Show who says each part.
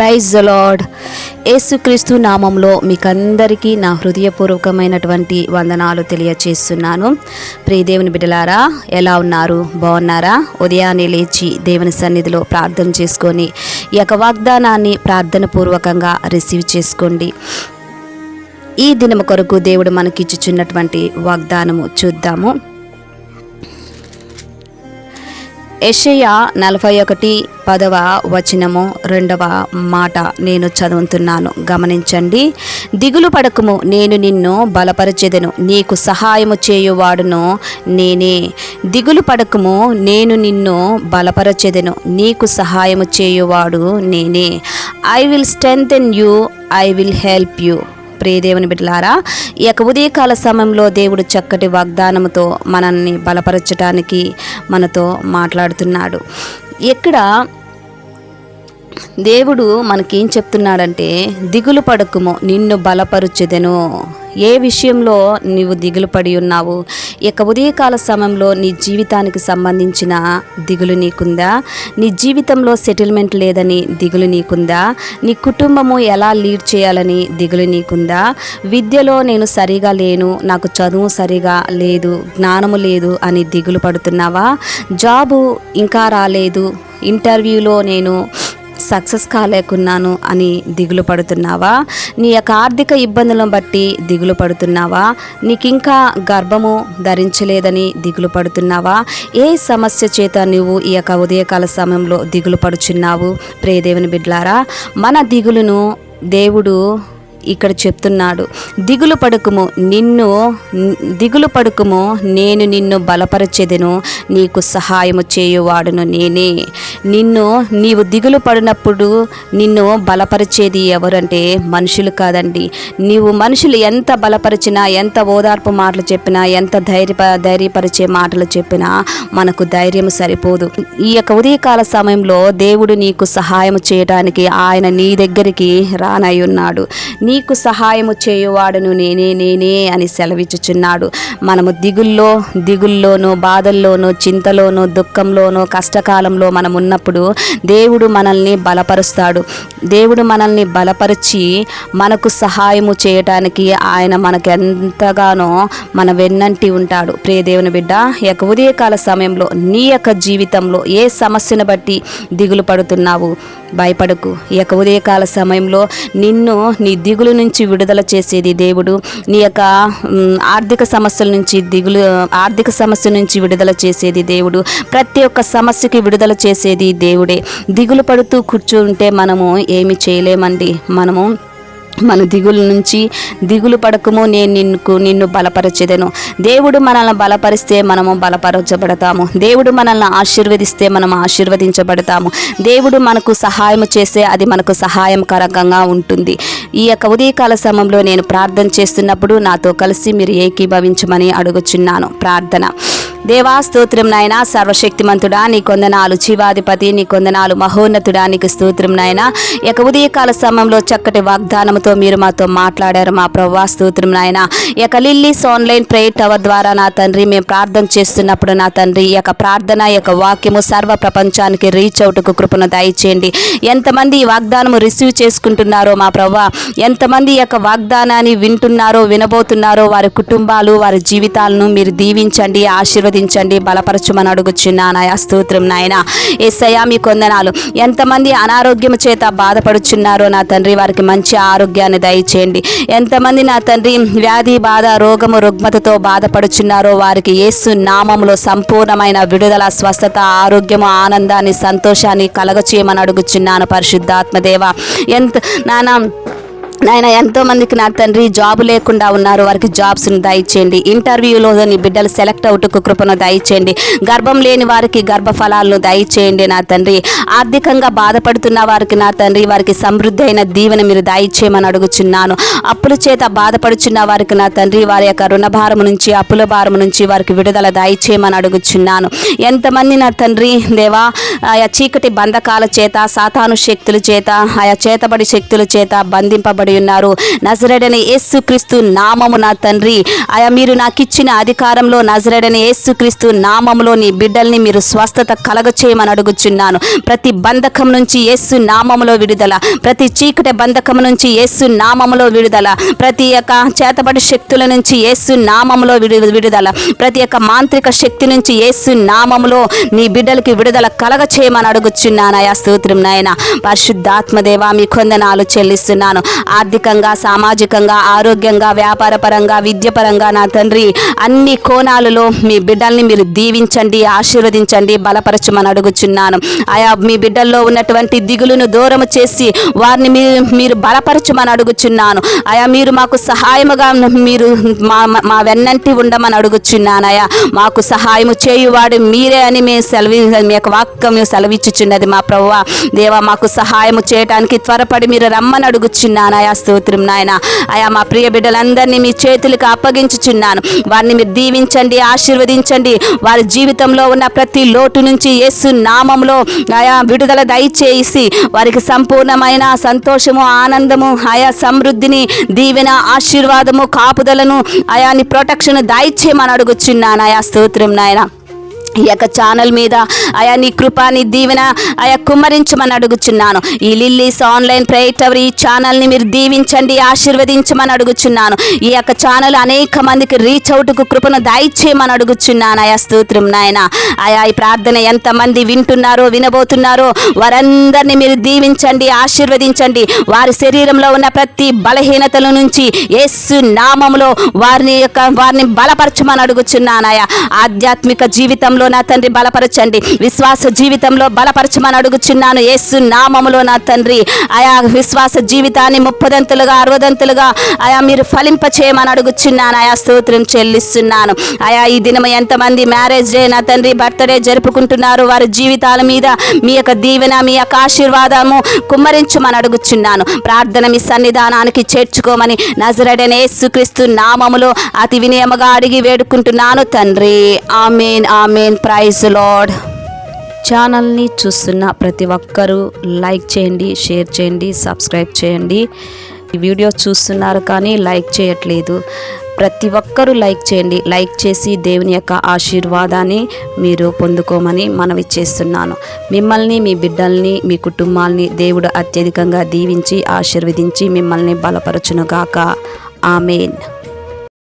Speaker 1: Praise lord యేసుక్రీస్తు నామంలో మీకందరికీ నా హృదయపూర్వకమైనటువంటి వందనాలు తెలియచేస్తున్నాను. ప్రియ దేవుని బిడ్డలారా ఎలా ఉన్నారు? బాగున్నారా? ఉదయాన్నే లేచి దేవుని సన్నిధిలో ప్రార్థన చేసుకొని ఈ యొక్క వాగ్దానాన్ని ప్రార్థన పూర్వకంగా రిసీవ్ చేసుకోండి. ఈ దినము కొరకు దేవుడు మనకిచ్చుచున్నటువంటి వాగ్దానము చూద్దాము. యెషయా నలభై ఒకటి పదవ వచనము రెండవ మాట నేను చదువుతున్నాను. గమనించండి. దిగులు పడకము నేను నిన్ను బలపరచెదను. నీకు సహాయము చేయువాడును నేనే. దిగులు పడకము నేను నిన్ను బలపరచెదను. నీకు సహాయము చేయువాడు నేనే. I will strengthen you I will help you ప్రియదేవుని బిడ్డలారా ఈ యొక్క ఉదయకాల సమయంలో దేవుడు చక్కటి వాగ్దానముతో మనల్ని బలపరచడానికి మనతో మాట్లాడుతున్నాడు. ఇక్కడ దేవుడు మనకేం చెప్తున్నాడంటే దిగులు పడకుము నిన్ను బలపరుచెదెను. ఏ విషయంలో నీవు దిగులు పడి ఉన్నావు? ఇక ఉదయకాల సమయంలో నీ జీవితానికి సంబంధించిన దిగులు నీకుందా? నీ జీవితంలో సెటిల్మెంట్ లేదని దిగులు నీకుందా? నీ కుటుంబము ఎలా లీడ్ చేయాలని దిగులు నీకుందా? విద్యలో నేను సరిగా లేను నాకు చదువు సరిగా లేదు జ్ఞానము లేదు అని దిగులు పడుతున్నావా? జాబు ఇంకా రాలేదు ఇంటర్వ్యూలో నేను సక్సెస్ కాలేకున్నాను అని దిగులు పడుతున్నావా? నీ యొక్క ఆర్థిక ఇబ్బందులను బట్టి దిగులు పడుతున్నావా? నీకు ఇంకా గర్భము ధరించలేదని దిగులు పడుతున్నావా? ఏ సమస్య చేత నువ్వు ఈ యొక్క ఉదయకాల సమయంలో దిగులు పడుచున్నావు? ప్రేదేవుని బిడ్లారా మన దిగులును దేవుడు ఇక్కడ చెప్తున్నాడు దిగులు పడుకుము నిన్ను దిగులు పడుకుము నేను నిన్ను బలపరచెదను నీకు సహాయము చేయువాడును నేనే. నిన్ను నీవు దిగులు పడినప్పుడు నిన్ను బలపరిచేది ఎవరంటే మనుషులు కాదండి. నీవు మనుషులు ఎంత బలపరిచినా ఎంత ఓదార్పు మాటలు చెప్పినా ఎంత ధైర్య ధైర్యపరిచే మాటలు చెప్పినా మనకు ధైర్యం సరిపోదు. ఈ యొక్క ఉదయకాల సమయంలో దేవుడు నీకు సహాయం చేయడానికి ఆయన నీ దగ్గరికి రానై ఉన్నాడు. నీకు సహాయము చేయువాడును నేనే నేనే అని సెలవిచ్చుచున్నాడు. మనము దిగుల్లో దిగుల్లోనూ బాధల్లోనూ చింతలోనూ దుఃఖంలోనూ కష్టకాలంలో మనం ఉన్నప్పుడు దేవుడు మనల్ని బలపరుస్తాడు. దేవుడు మనల్ని బలపరిచి మనకు సహాయము చేయటానికి ఆయన మనకు ఎంతగానో మన వెన్నంటి ఉంటాడు. ప్రియ దేవుని బిడ్డ యొక్క ఉదయకాల సమయంలో నీ యొక్క జీవితంలో ఏ సమస్యను బట్టి దిగులు పడుతున్నావు? భయపడకు. ఈ యొక్క ఉదయకాల సమయంలో నిన్ను నీ దిగులు నుంచి విడుదల చేసేది దేవుడు. నీ యొక్క ఆర్థిక సమస్యల నుంచి దిగులు ఆర్థిక సమస్య నుంచి విడుదల చేసేది దేవుడు. ప్రతి ఒక్క సమస్యకి విడుదల చేసేది దేవుడే. దిగులు పడుతూ కూర్చుంటే మనము ఏమి చేయలేమండి. మనము మన దిగుల నుంచి దిగులు పడకము. నేను నిన్ను నిన్ను బలపరచెదను. దేవుడు మనల్ని బలపరిస్తే మనము బలపరచబడతాము. దేవుడు మనల్ని ఆశీర్వదిస్తే మనం ఆశీర్వదించబడతాము. దేవుడు మనకు సహాయం చేస్తే అది మనకు సహాయకరంగా ఉంటుంది. ఈ యొక్క ఉదయకాల సమయంలో నేను ప్రార్థన చేస్తున్నప్పుడు నాతో కలిసి మీరు ఏకీభవించమని అడుగుచున్నాను. ప్రార్థన. దేవా స్తోత్రం నాయన సర్వశక్తిమంతుడా నీ కొందనాలు జీవాధిపతి నీ కొందనాలు మహోన్నతుడా నీకు స్తోత్రం నాయన. ఇక ఉదయకాల సమయంలో చక్కటి వాగ్దానంతో మీరు మాతో మాట్లాడారు. మా ప్రవ్వా స్తోత్రం నాయన. ఇక లిల్లీస్ ఆన్లైన్ ప్రేయర్ టవర్ ద్వారా నా తండ్రి మేము ప్రార్థన చేస్తున్నప్పుడు నా తండ్రి ఈ యొక్క ప్రార్థన యొక్క వాక్యము సర్వ ప్రపంచానికి రీచ్ అవుట్కు కృపను దయచేయండి. ఎంతమంది ఈ వాగ్దానము రిసీవ్ చేసుకుంటున్నారో మా ప్రవ్వా ఎంతమంది యొక్క వాగ్దానాన్ని వింటున్నారో వినబోతున్నారో వారి కుటుంబాలు వారి జీవితాలను మీరు దీవించండి ఆశీర్వ ఆశీర్వదించండి. బలపరచుమని అడుగుచున్నానయా స్తోత్రం నాయన. ఏసయ్యా మీ కొందనాలు. ఎంతమంది అనారోగ్యం చేత బాధపడుచున్నారో నా తండ్రి వారికి మంచి ఆరోగ్యాన్ని దయచేయండి. ఎంతమంది నా తండ్రి వ్యాధి బాధ రోగము రుగ్మతతో బాధపడుచున్నారో వారికి యేసు నామములో సంపూర్ణమైన విడుదల స్వస్థత ఆరోగ్యము ఆనందాన్ని సంతోషాన్ని కలగచేయమని అడుగుచున్నాను పరిశుద్ధాత్మదేవ. ఎంత నానా నాయన ఎంతో మందికి నా తండ్రి జాబ్ లేకుండా ఉన్నారు. వారికి జాబ్స్ను దయచేయండి. ఇంటర్వ్యూలో నీ బిడ్డలు సెలెక్ట్ అవుటకు కృపను దయచేయండి. గర్భం లేని వారికి గర్భఫలాలను దయచేయండి నా తండ్రి. ఆర్థికంగా బాధపడుతున్న వారికి నా తండ్రి వారికి సమృద్ధి అయిన దీవెన మీరు దయచేయమని అడుగుచున్నాను. అప్పుల చేత బాధపడుచున్న వారికి నా తండ్రి వారి యొక్క రుణభారం నుంచి అప్పుల భారం నుంచి వారికి విడుదల దయచేయమని అడుగుచున్నాను. ఎంతమంది నా తండ్రి దేవా ఆయా చీకటి బంధకాల చేత సాతాను శక్తుల చేత ఆయా చేతబడి శక్తుల చేత బంధింపబడి నిలబడి ఉన్నారు. నజరడని యేసుక్రీస్తు నామము నా తండ్రి. ఆయా మీరు నాకు ఇచ్చిన అధికారంలో నజరడని యేసుక్రీస్తు నామములో నీ బిడ్డల్ని మీరు స్వస్థత కలగచేయమని అడుగుచున్నాను. ప్రతి బంధకం నుంచి యేసు నామములో విడుదల. ప్రతి చీకటి బంధకం నుంచి యేసు నామములో విడుదల. ప్రతి యొక్క చేతబడి శక్తుల నుంచి యేసు నామములో విడు విడుదల. ప్రతి ఒక్క మాంత్రిక శక్తి నుంచి యేసు నామములో నీ బిడ్డలకి విడుదల కలగ చేయమని అడుగుచున్నానయా స్తోత్రం నాయన. పరిశుద్ధాత్మదేవా మీ కొందనాలు చెల్లిస్తున్నాను. ఆర్థికంగా సామాజికంగా ఆరోగ్యంగా వ్యాపారపరంగా విద్యపరంగా నా తండ్రి అన్ని కోణాలలో మీ బిడ్డల్ని మీరు దీవించండి ఆశీర్వదించండి బలపరచమని అడుగుచున్నాను. ఆయా మీ బిడ్డల్లో ఉన్నటువంటి దిగులును దూరము చేసి వారిని మీరు మీరు బలపరచమని అడుగుచున్నాను. ఆయా మీరు మాకు సహాయముగా మీరు మా మా- వెన్నంటి ఉండమని అడుగుచున్నానయా మాకు సహాయము చేయువాడు మీరే అని మేము సెలవి మీ యొక్క వాక్యం సెలవిచ్చుచున్నది మా ప్రవ్వ. దేవా మాకు సహాయము చేయటానికి త్వరపడి మీరు రమ్మని అడుగుచున్నానయా స్తోత్రం నాయన. ఆయా మా ప్రియ బిడ్డలందరినీ మీ చేతులకు అప్పగించుచున్నాను. వారిని మీరు దీవించండి ఆశీర్వదించండి. వారి జీవితంలో ఉన్న ప్రతి లోటు నుంచి యేసు నామంలో ఆయా విడుదల దయచేసి వారికి సంపూర్ణమైన సంతోషము ఆనందము ఆయా సమృద్ధిని దీవెన ఆశీర్వాదము కాపుదలను ఆయాని ప్రొటెక్షన్ దయచేయమని అడుగుచున్నాను. ఆయా స్తోత్రం నాయన. ఈ యొక్క ఛానల్ మీద ఆయా నీ కృప నీ దీవెన ఆయా కుమ్మరించమని అడుగుచున్నాను. ఈ లిల్లీస్ ఆన్లైన్ ప్రేయర్ టవర్ ఈ ఛానల్ని మీరు దీవించండి ఆశీర్వదించమని అడుగుచున్నాను. ఈ యొక్క ఛానల్ అనేక మందికి రీచ్ అవుట్కు కృపను దయచేయమని అడుగుచున్నాను. ఆయా స్తోత్రం నాయన. ఆయా ఈ ప్రార్థన ఎంతమంది వింటున్నారో వినబోతున్నారో వారందరినీ మీరు దీవించండి ఆశీర్వదించండి. వారి శరీరంలో ఉన్న ప్రతి బలహీనతల నుంచి యేసు నామంలో వారిని యొక్క వారిని బలపరచమని అడుగుచున్నానయా ఆధ్యాత్మిక జీవితంలో నా తండ్రి బలపరచండి. విశ్వాస జీవితంలో బలపరచమని అడుగుచున్నాను. యేసు నామములో నా తండ్రి. ఆయా విశ్వాస జీవితాన్ని ముప్పదంతులుగా అరవదంతులుగా ఆయా మీరు ఫలింప చేయమని అడుగుచున్నాను. ఆయా స్తోత్రం చెల్లిస్తున్నాను. ఆయా ఈ దినం ఎంతమంది మ్యారేజ్ డే నా తండ్రి బర్త్డే జరుపుకుంటున్నారు. వారి జీవితాల మీద మీ యొక్క దీవెన మీ యొక్క ఆశీర్వాదము కుమ్మరించమని అడుగుచున్నాను. ప్రార్థన మీ సన్నిధానానికి చేర్చుకోమని నజరడని యేసుక్రీస్తు నామములో అతి వినయముగా అడిగి వేడుకుంటున్నాను తండ్రి. Amen amen. ప్రైజ్ లాడ్ ఛానల్ని చూస్తున్న ప్రతి ఒక్కరూ లైక్ చేయండి షేర్ చేయండి సబ్స్క్రైబ్ చేయండి. వీడియో చూస్తున్నారు కానీ లైక్ చేయట్లేదు. ప్రతి ఒక్కరూ లైక్ చేయండి. లైక్ చేసి దేవుని యొక్క ఆశీర్వాదాన్ని మీరు పొందుకోమని మనవి చేస్తున్నాను. మిమ్మల్ని మీ బిడ్డల్ని మీ కుటుంబాల్ని దేవుడు అత్యధికంగా దీవించి ఆశీర్వదించి మిమ్మల్ని బలపరచునుగాక. ఆమెన్.